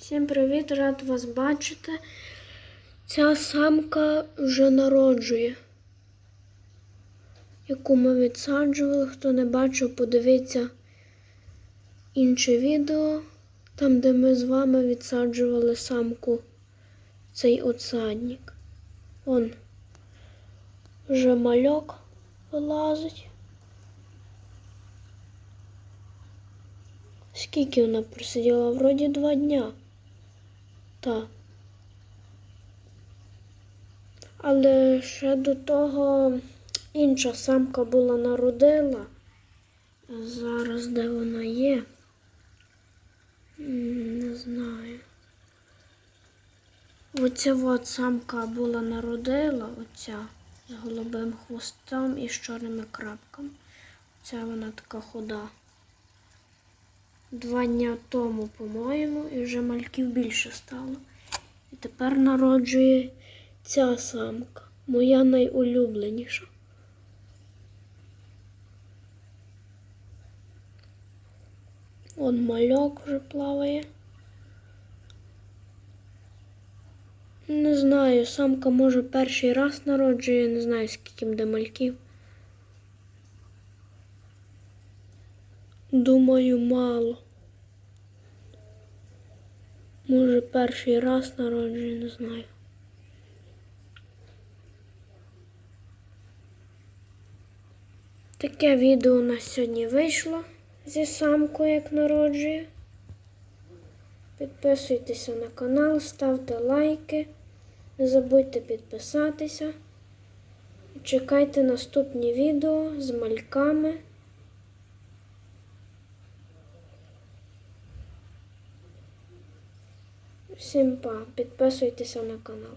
Всім привіт, рад вас бачити. Ця самка вже народжує, яку ми відсаджували. Хто не бачив, подивіться інше відео, там, де ми з вами відсаджували самку цей отсадник. Он вже мальок вилазить. Скільки вона просиділа? Вроді два дня. Так. Але ще до того інша самка була народила. Зараз де вона є? Не знаю. Оця от самка була народила, оця з голубим хвостом і з чорними крапками. Ця вона така худа. Два дня тому, по-моєму, і вже мальків більше стало. І тепер народжує ця самка, моя найулюбленіша. Он мальок вже плаває. Не знаю, самка може перший раз народжує, не знаю, скільки буде мальків. Думаю, мало. Може, перший раз народжує, не знаю. Таке відео у нас сьогодні вийшло зі самкою, як народжує. Підписуйтеся на канал, ставте лайки, не забудьте підписатися. Чекайте наступні відео з мальками. Всім па, підписуйтеся на канал.